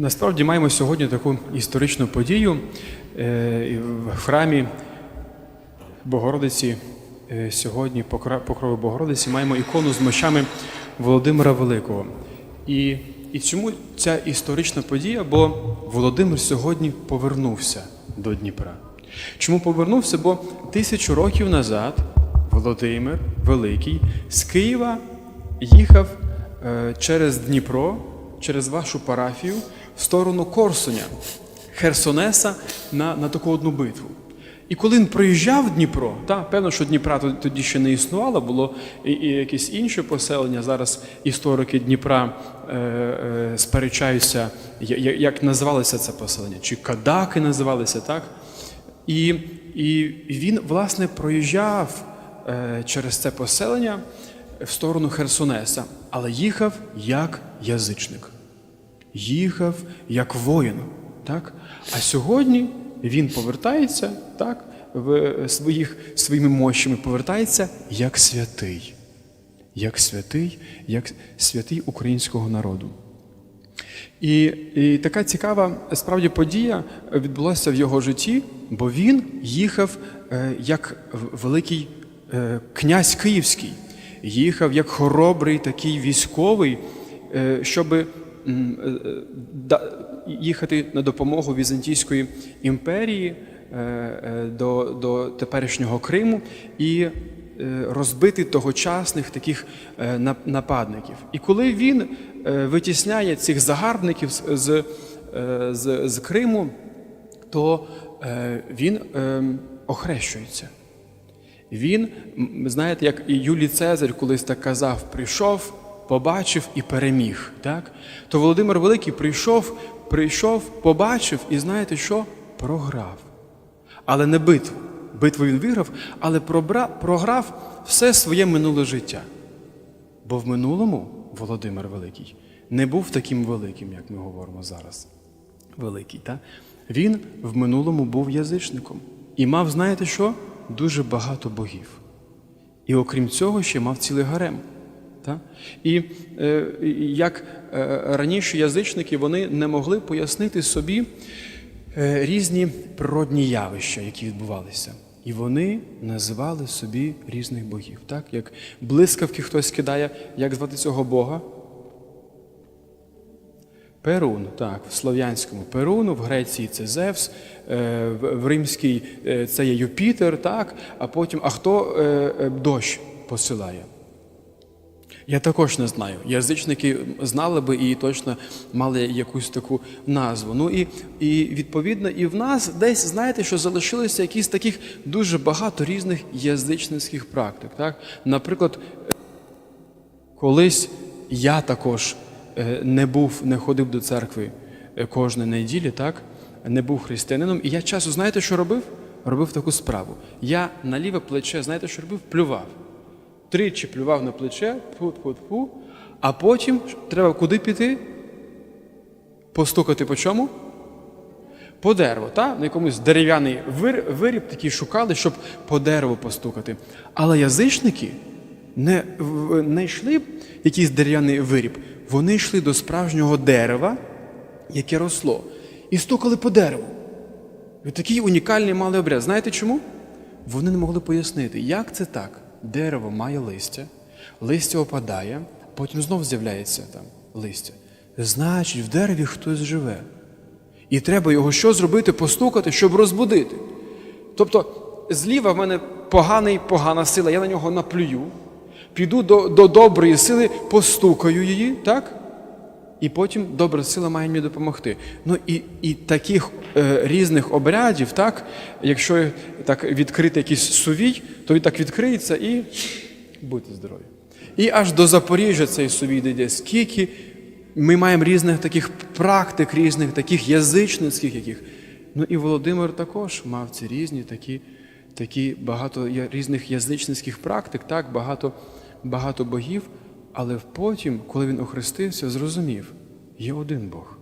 Насправді маємо сьогодні таку історичну подію Е, в храмі Богородиці. е, Сьогодні покрови Богородиці маємо ікону з мощами Володимира Великого. І, і чому ця історична подія? Бо Володимир сьогодні повернувся до Дніпра. Чому повернувся? Бо тисячу років назад Володимир Великий з Києва їхав е, через Дніпро, через вашу парафію в сторону Корсуня, Херсонеса на, на таку одну битву. І коли він проїжджав Дніпро, та, певно, що Дніпра тоді ще не існувало, було і, і якесь інше поселення. Зараз історики Дніпра е, е, сперечаються, як називалося це поселення, чи Кадаки називалися, так? І, і він, власне, проїжджав е, через це поселення в сторону Херсонеса, але їхав як язичник їхав як воїн. Так? А сьогодні він повертається так, в своїх, своїми мощами, повертається як святий, як святий, як святий українського народу. І, і така цікава справді подія відбулася в його житті, бо він їхав е, як великий е, князь Київський, їхав як хоробрий такий військовий, е, щоб м, е, е, да- їхати на допомогу Візантійської імперії е, е, до, до теперішнього Криму і е, розбити тогочасних таких е, нападників. І коли він е, витісняє цих загарбників з, з, е, з, Криму, то е, він е, охрещується. Він, знаєте, як і Юлій Цезарь колись так казав, прийшов, побачив і переміг. Так? То Володимир Великий прийшов, прийшов, побачив і знаєте що? Програв. Але не битву. Битву він виграв, але програв все своє минуле життя. Бо в минулому Володимир Великий не був таким великим, як ми говоримо зараз. Великий, та? Він в минулому був язичником і мав, знаєте що? Дуже багато богів. І окрім цього, ще мав цілий гарем. Та? І е, як е, раніше язичники вони не могли пояснити собі е, різні природні явища, які відбувалися. І вони називали собі різних богів. Так? Як блискавки хтось кидає, як звати цього Бога? Перун, так, в слов'янському Перуну, в Греції це Зевс, е, в римській це є Юпітер, так, а потім, а хто дощ посилає? Я також не знаю. Язичники знали би і точно мали якусь таку назву. Ну і, і відповідно, і в нас десь знаєте, що залишилося якісь таких дуже багато різних язичницьких практик. Так? Наприклад, Колись я також е, не був, не ходив до церкви е, кожної неділі, так? Не був християнином. І я часу, знаєте, що робив? Робив таку справу. Я на ліве плече, знаєте, що робив? Плював. Тричі плював на плече, фу-фу-фу, а потім треба куди піти? Постукати по чому? По дереву, та? на якомусь дерев'яний вир, виріб такий шукали, щоб по дереву постукати. Але язичники не, не йшли якийсь дерев'яний виріб, вони йшли до справжнього дерева, яке росло, і стукали по дереву. І такий унікальний мали обряд. Знаєте чому? Вони не могли пояснити, як це так. Дерево має листя, листя опадає, потім знов з'являється там листя. Значить, в дереві хтось живе. І треба його що зробити? Постукати, щоб розбудити. Тобто, зліва в мене поганий, погана сила, я на нього наплюю, піду до, до доброї сили, постукаю її, так? І потім добра сила має мені допомогти. Ну і, і таких е, різних обрядів, так, якщо так відкрити якийсь сувій, то він так відкриється і будьте здорові. І аж до Запоріжжя цей сувій дійде. Скільки ми маємо різних таких практик, різних таких язичницьких яких. Ну і Володимир також мав ці різні такі, такі багато різних язичницьких практик, так, багато, багато богів. Але потім, коли він охрестився, зрозумів, є один Бог.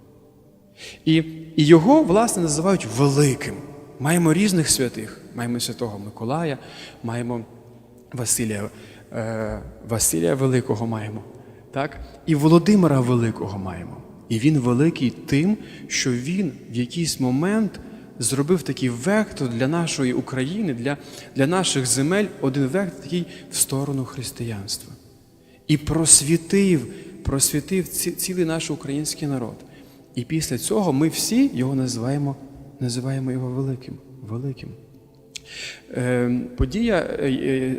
І, і його, власне, називають великим. Маємо різних святих. Маємо святого Миколая, маємо Василія, е, Василія Великого маємо, так? і Володимира Великого маємо. І він великий тим, що він в якийсь момент зробив такий вектор для нашої України, для, для наших земель, один вектор такий в сторону християнства. І просвітив, просвітив ці- цілий наш український народ. І після цього ми всі його називаємо, називаємо його великим. великим. Е, Подія, е,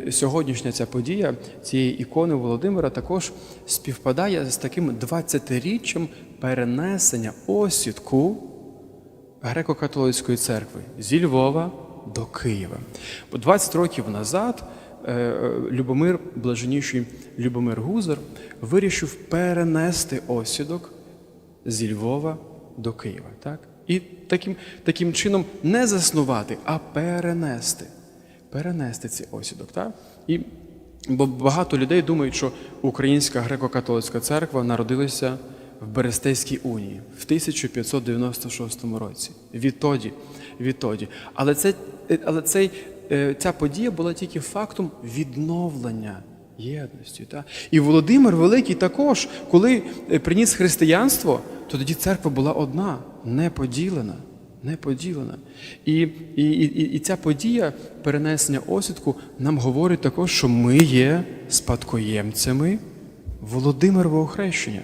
е, сьогоднішня ця подія цієї ікони Володимира також співпадає з таким 20-річчям перенесення осідку греко-католицької церкви зі Львова до Києва. Бо 20 років назад Любомир, блаженніший Любомир Гузар, вирішив перенести осідок зі Львова до Києва. Так? І таким, таким чином не заснувати, а перенести. Перенести цей осідок. Так? І, бо багато людей думають, що Українська греко-католицька церква народилася в Берестейській унії в 1596 році. Відтоді, відтоді. Але, це, е, але цей, е, ця подія була тільки фактом відновлення єдності. Та? І Володимир Великий також, коли е, приніс християнство, то тоді церква була одна, не поділена. Не поділена. І, і, і, і ця подія перенесення осідку нам говорить також, що ми є спадкоємцями Володимирового хрещення.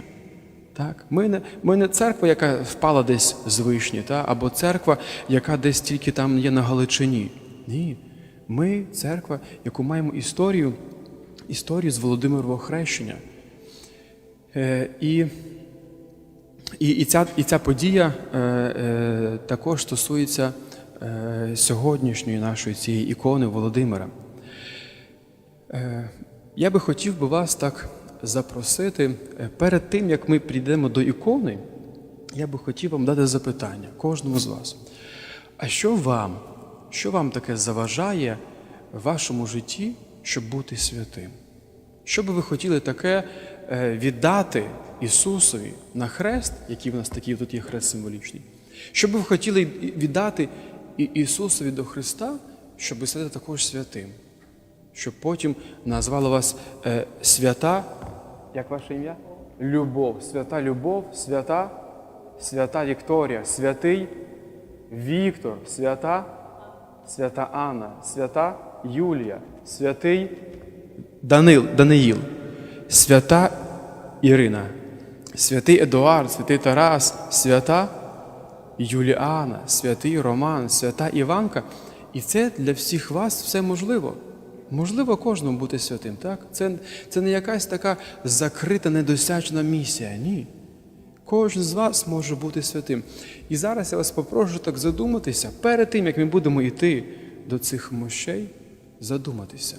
Так? Ми, не, ми не церква, яка впала десь з вишні, та? або церква, яка десь тільки там є на Галичині. Ні. Ми церква, яку маємо історію, історію з Володимирового хрещення. Е, і, і, і, ця, і ця подія е, е, також стосується е, сьогоднішньої нашої цієї ікони Володимира. Е, Я би хотів би вас так запросити е, перед тим, як ми прийдемо до ікони, я би хотів вам дати запитання кожному з вас. А що вам, що вам таке заважає в вашому житті, щоб бути святим? Що би ви хотіли таке е, віддати Ісусові на хрест, який в нас такий тут є хрест символічний? Що би ви хотіли віддати Ісусові до Христа, щоб стати також святим? Щоб потім назвали вас е, свята, як ваше ім'я? Любов, свята любов, свята, свята Вікторія, святий Віктор, свята, свята Анна, свята Юлія, святий Данил, Даниїл, свята Ірина, святий Едуард, святий Тарас, свята Юліана, святий Роман, свята Іванка. І це для всіх вас все можливо. Можливо кожному бути святим, так? Це, це не якась така закрита, недосяжна місія. Ні. Кожен з вас може бути святим. І зараз я вас попрошу так задуматися, перед тим, як ми будемо йти до цих мощей, задуматися.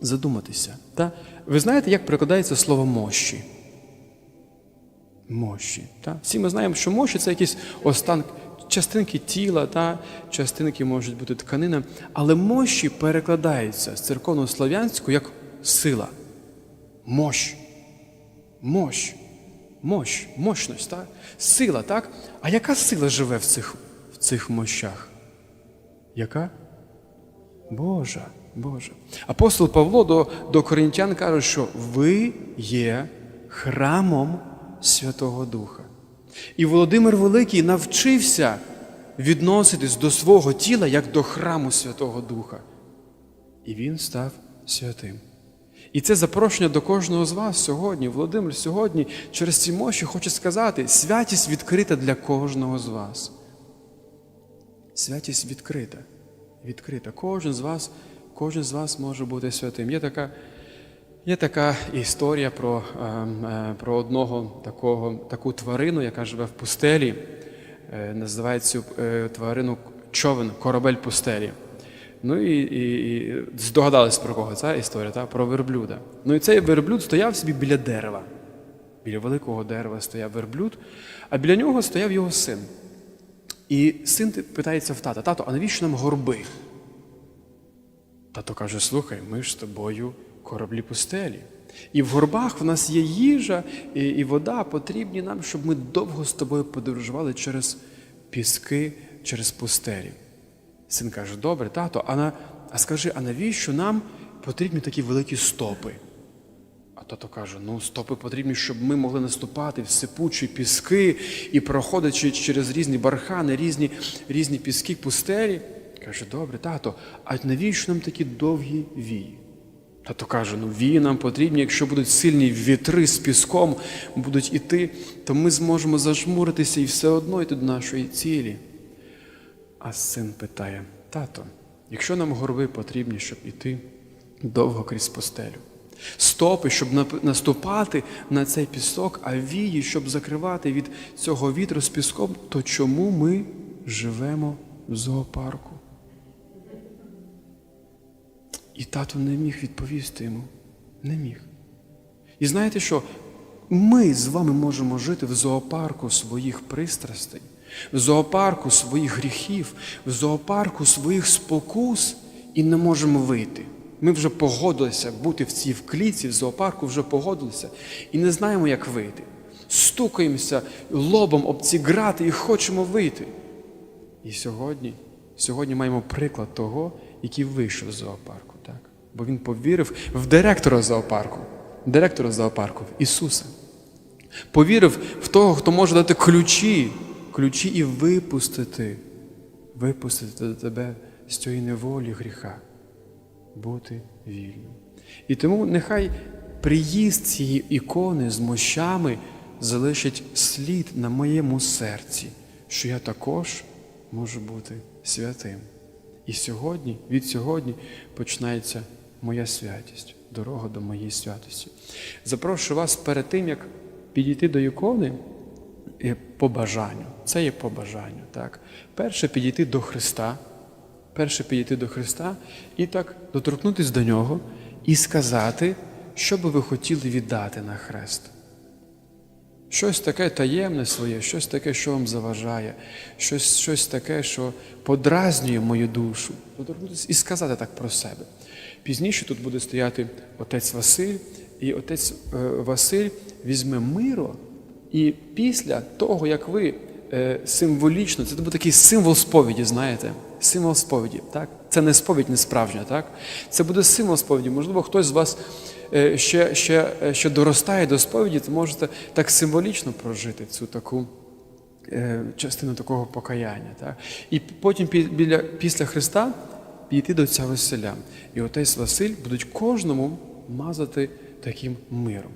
Задуматися. Та? Ви знаєте, як перекладається слово мощі? Мощі. Та? Всі ми знаємо, що мощі це якісь останки, частинки тіла, та? частинки можуть бути тканина, але мощі перекладаються з церковно-слов'янського як сила. Мощ. Мощ. Мощ, мощність, так? Сила, так? А яка сила живе в цих, в цих мощах? Яка? Божа, Божа. Апостол Павло до, до коринтян каже, що ви є храмом Святого Духа. І Володимир Великий навчився відноситись до свого тіла як до храму Святого Духа. І він став святим. І це запрошення до кожного з вас сьогодні. Володимир сьогодні через ці мощі хоче сказати, святість відкрита для кожного з вас. Святість відкрита. Відкрита. Кожен з вас, кожен з вас може бути святим. Є така, є така історія про, е, е, про одного такого, таку тварину, яка живе в пустелі. Е, називає цю тварину човен, корабель пустелі. Ну і, і, і здогадались про кого ця історія, та? про верблюда. Ну і цей верблюд стояв собі біля дерева. Біля великого дерева стояв верблюд, а біля нього стояв його син. І син питається в тата: тато, а навіщо нам горби? Тато каже: слухай, ми ж з тобою кораблі пустелі. І в горбах в нас є їжа і, і вода потрібні нам, щоб ми довго з тобою подорожували через піски, через пустелі. Син каже: добре, тато, а, на, а скажи, а навіщо нам потрібні такі великі стопи? А тато каже: ну, стопи потрібні, щоб ми могли наступати в сипучі піски і проходячи через різні бархани, різні, різні піски, пустелі. Каже, добре, тато, а навіщо нам такі довгі вії? Тато каже, ну вії нам потрібні, якщо будуть сильні вітри з піском, будуть іти, то ми зможемо зажмуритися і все одно йти до нашої цілі. А син питає: тато, якщо нам горби потрібні, щоб іти довго крізь постелю, стопи, щоб наступати на цей пісок, а вії, щоб закривати від цього вітру з піском, то чому ми живемо в зоопарку? І тато не міг відповісти йому. Не міг. І знаєте що? Ми з вами можемо жити в зоопарку своїх пристрастей, в зоопарку своїх гріхів, в зоопарку своїх спокус і не можемо вийти. Ми вже погодилися бути в цій в кліці, в зоопарку вже погодилися і не знаємо, як вийти. Стукаємося лобом об ці грати і хочемо вийти. І сьогодні, сьогодні маємо приклад того, який вийшов з зоопарку, так? Бо він повірив в директора зоопарку, директора зоопарку, Ісуса. Повірив в того, хто може дати ключі, ключі і випустити, випустити до тебе з цієї неволі гріха, бути вільним. І тому нехай приїзд цієї ікони з мощами залишить слід на моєму серці, що я також можу бути святим. І сьогодні, від сьогодні починається моя святість, дорога до моєї святості. Запрошую вас перед тим, як підійти до ікони по бажанню. Це є по бажанню. Так? Перше підійти до Христа, перше підійти до Христа і так доторкнутися до Нього і сказати, що би ви хотіли віддати на хрест. Щось таке таємне своє, щось таке, що вам заважає, щось, щось таке, що подразнює мою душу. І сказати так про себе. Пізніше тут буде стояти отець Василь, і отець е, Василь візьме миро, і після того, як ви е, символічно, це буде такий символ сповіді, знаєте, символ сповіді. Так? Це не сповідь не справжня, так? Це буде символ сповіді. Можливо, хтось з вас е, ще, ще, ще доростає до сповіді, то можете так символічно прожити цю таку е, частину такого покаяння. Так? І потім біля, після Христа підійти до ця Василя. І отець Василь будуть кожному мазати таким миром.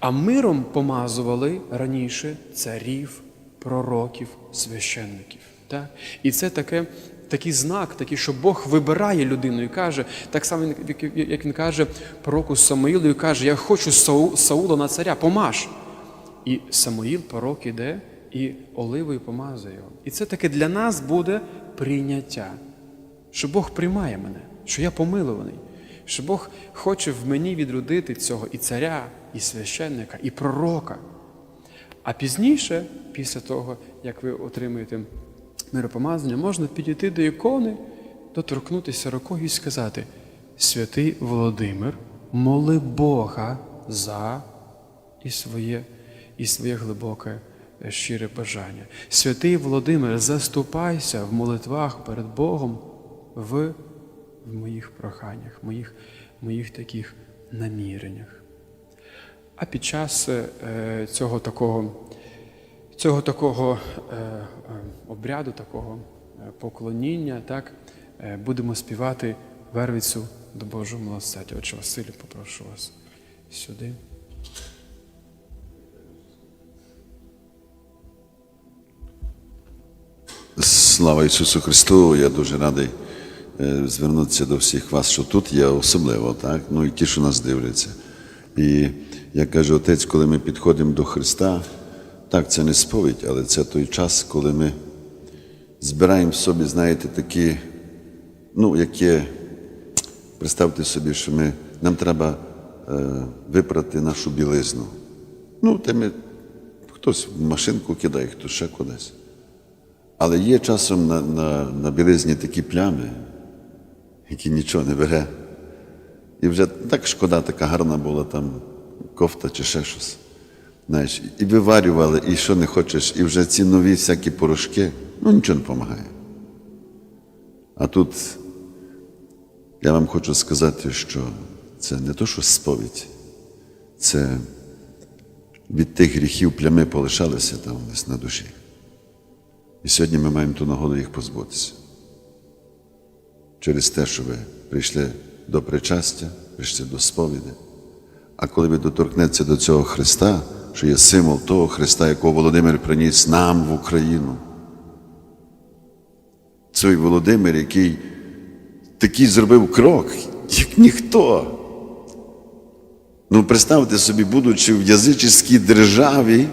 А миром помазували раніше царів, пророків, священників. Так? І це таке, такий знак, такий, що Бог вибирає людину і каже, так само, як- він каже пророку Самуїлу, і каже, я хочу Сау- Саула на царя, помаж. І Самуїл, пророк, іде і оливою помазує його. І це таке для нас буде прийняття, що Бог приймає мене, що я помилований, що Бог хоче в мені відродити цього і царя, і священника, і пророка. А пізніше, після того, як ви отримуєте миропомазання, можна підійти до ікони, доторкнутися рукою і сказати: Святий Володимир, моли Бога за і своє, і своє глибоке е, щире бажання. Святий Володимир, заступайся в молитвах перед Богом в, в моїх проханнях, моїх, моїх таких наміреннях. А під час е, цього такого, цього такого е, е, обряду, такого е, поклоніння, так, е, будемо співати вервицю до Божого милосердя. Отче Василю, попрошу вас сюди. Слава Ісусу Христу! Я дуже радий звернутися до всіх вас, що тут є особливо, так? Ну і ті, що нас дивляться. І як каже отець, коли ми підходимо до Христа, так, це не сповідь, але це той час, коли ми збираємо в собі, знаєте, такі, ну, яке, представте собі, що ми, нам треба е, випрати нашу білизну. Ну, те ми, хтось в машинку кидає, хтось ще кудись. Але є часом на, на, на білизні такі плями, які нічого не бере. І вже так шкода, така гарна була там кофта чи ще щось. Знаєш, і виварювали, і що не хочеш, і вже ці нові всякі порошки, ну нічого не допомагає. А тут я вам хочу сказати, що це не то, що сповідь, це від тих гріхів плями полишалися там десь на душі. І сьогодні ми маємо ту нагоду їх позбутися. Через те, що ви прийшли до причастя, прийшли до сповіді. А коли ви доторкнеться до цього Христа, що є символ того Христа, якого Володимир приніс нам в Україну. Цей Володимир, який такий зробив крок, як ніхто. Ну, представте собі, будучи в язичській державі,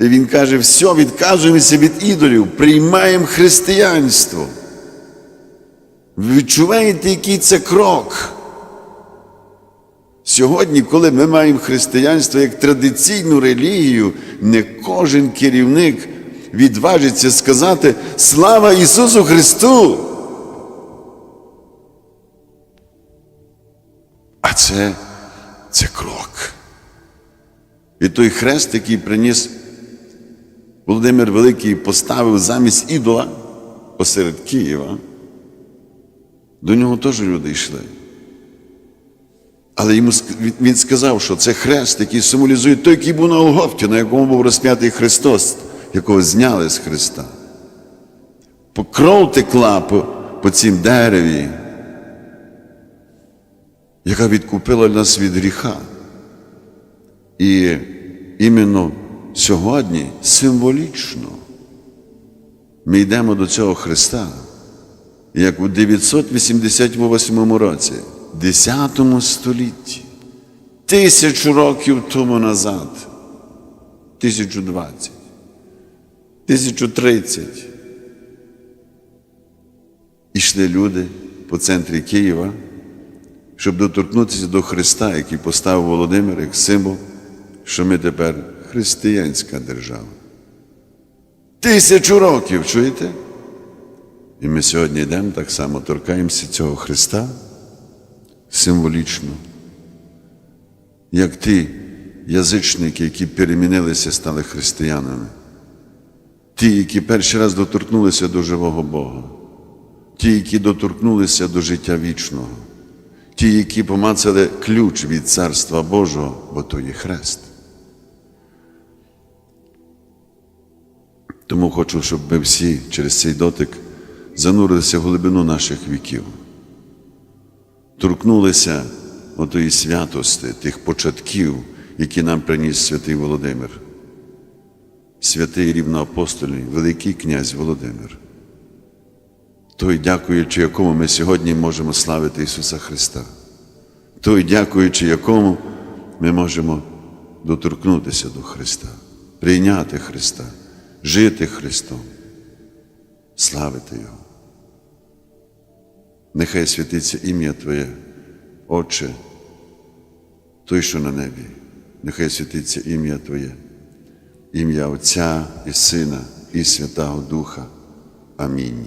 і він каже, все, відказуємося від ідолів, приймаємо християнство. Відчуваєте, який це крок? Сьогодні, коли ми маємо християнство як традиційну релігію, не кожен керівник відважиться сказати Слава Ісусу Христу! А це, це крок. І той хрест, який приніс Володимир Великий, поставив замість ідола посеред Києва, до нього теж люди йшли. Але йому він- сказав, що це хрест, який символізує той, який був на Голгофті, на якому був розп'ятий Христос, якого зняли з Христа. По- Кров текла по, по цім дереві, яка відкупила нас від гріха. І іменно сьогодні символічно ми йдемо до цього Христа, як у 988 році, 10 столітті, тисячу років тому назад, 1020, 1030. Ішли люди по центрі Києва, щоб доторкнутися до Христа, який поставив Володимир як символ, що ми тепер християнська держава. Тисячу років, чуєте? І ми сьогодні йдемо так само, торкаємося цього Христа символічно, як ті язичники, які перемінилися, стали християнами, ті, які перший раз доторкнулися до живого Бога, ті, які доторкнулися до життя вічного, ті, які помацали ключ від Царства Божого, бо то є хрест. Тому хочу, щоб ми всі через цей дотик занурилися в глибину наших віків, торкнулися отої святости, тих початків, які нам приніс святий Володимир, святий рівноапостольний, великий князь Володимир. Той, дякуючи якому ми сьогодні можемо славити Ісуса Христа, той, дякуючи якому ми можемо доторкнутися до Христа, прийняти Христа, жити Христом, славити Його. Нехай святиться ім'я Твоє, Отче, той, що на небі, нехай святиться ім'я Твоє, ім'я Отця і Сина і Святого Духа. Амінь.